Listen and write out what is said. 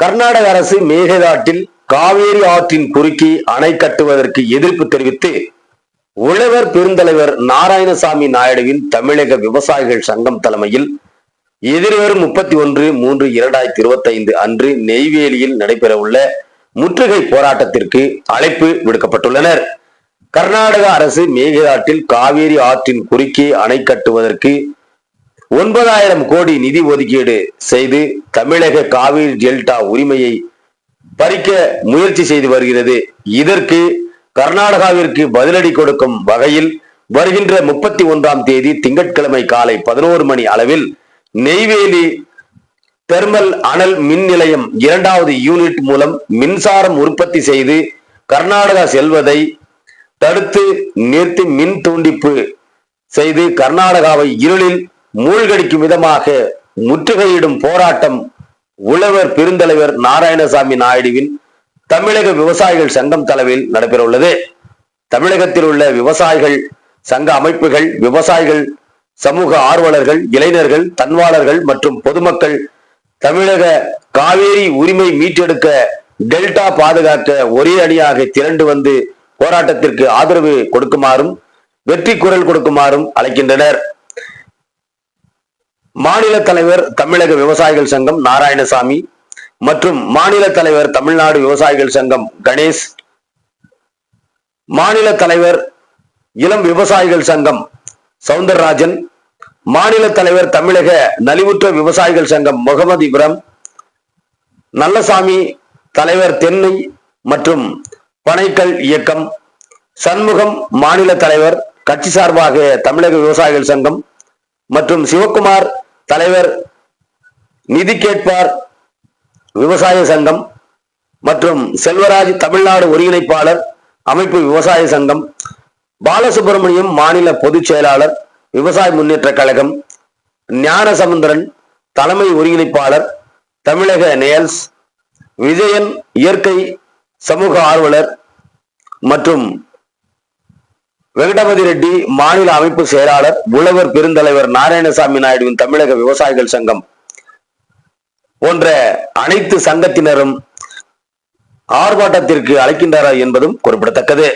கர்நாடக அரசு மேகதாட்டில் காவேரி ஆற்றின் குறுக்கே அணை கட்டுவதற்கு எதிர்ப்பு தெரிவித்து உழவர் பெருந்தலைவர் நாராயணசாமி நாயுடுவின் தமிழக விவசாயிகள் சங்கம் தலைமையில் எதிர்வரும் முப்பத்தி ஒன்று மூன்று இரண்டாயிரத்தி இருபத்தி ஐந்து அன்று நெய்வேலியில் நடைபெறவுள்ள முற்றுகை போராட்டத்திற்கு அழைப்பு விடுக்கப்பட்டுள்ளனர். கர்நாடக அரசு மேகதாட்டில் காவேரி ஆற்றின் குறுக்கே அணை கட்டுவதற்கு ஒன்பதாயிரம் கோடி நிதி ஒதுக்கீடு செய்து தமிழக காவிரி டெல்டா உரிமையை பறிக்க முயற்சி செய்து வருகிறது. இதற்கு கர்நாடகாவிற்கு பதிலடி கொடுக்கும் வகையில் வருகின்ற முப்பத்தி ஒன்றாம் தேதி திங்கட்கிழமை காலை பதினோரு மணி அளவில் நெய்வேலி தெர்மல் அனல் மின் நிலையம் இரண்டாவது யூனிட் மூலம் மின்சாரம் உற்பத்தி செய்து கர்நாடகா செல்வதை தடுத்து நிறுத்தி மின் துண்டிப்பு செய்து கர்நாடகாவை இருளில் மூழ்கடிக்கும் விதமாக முற்றுகையிடும் போராட்டம் உழவர் பெருந்தலைவர் நாராயணசாமி நாயுடுவின் தமிழக விவசாயிகள் சங்கம் தலைமையில் நடைபெறவுள்ளது. தமிழகத்தில் உள்ள விவசாயிகள் சங்க அமைப்புகள் விவசாயிகள் சமூக ஆர்வலர்கள் இளைஞர்கள் தன்வாளர்கள் மற்றும் பொதுமக்கள் தமிழக காவேரி உரிமை மீட்டெடுக்க டெல்டா பாதுகாக்க ஒரே அணியாக திரண்டு வந்து போராட்டத்திற்கு ஆதரவு கொடுக்குமாறும் வெற்றி குரல் கொடுக்குமாறும் அழைக்கின்றனர். மாநில தலைவர் தமிழக விவசாயிகள் சங்கம் நாராயணசாமி மற்றும் மாநில தலைவர் தமிழ்நாடு விவசாயிகள் சங்கம் கணேஷ் மாநில தலைவர் இளம் விவசாயிகள் சங்கம் சவுந்தரராஜன் மாநில தலைவர் தமிழக நலிவுற்ற விவசாயிகள் சங்கம் முகமது இப்ரம் நல்லசாமி தலைவர் தென்னை மற்றும் பனைக்கல் இயக்கம் சண்முகம் மாநில தலைவர் கட்சி சார்பாக தமிழக விவசாயிகள் சங்கம் மற்றும் சிவக்குமார் தலைவர் நிதி கேட்பார் விவசாய சங்கம் மற்றும் செல்வராஜ் தமிழ்நாடு ஒருங்கிணைப்பாளர் அமைப்பு விவசாய சங்கம் பாலசுப்பிரமணியம் மாநில பொதுச் செயலாளர் விவசாய முன்னேற்ற கழகம் ஞானசமுந்தரன் தலைமை ஒருங்கிணைப்பாளர் தமிழக நேல்ஸ் விஜயன் இயற்கை சமூக ஆர்வலர் மற்றும் வெங்கடபதி ரெட்டி மாநில அமைப்பு செயலாளர் உழவர் பெருந்தலைவர் நாராயணசாமி நாயுடுவின் தமிழக விவசாயிகள் சங்கம் போன்ற அனைத்து சங்கத்தினரும் ஆர்ப்பாட்டத்திற்கு அழைக்கின்றனர் என்பதும் குறிப்பிடத்தக்கது.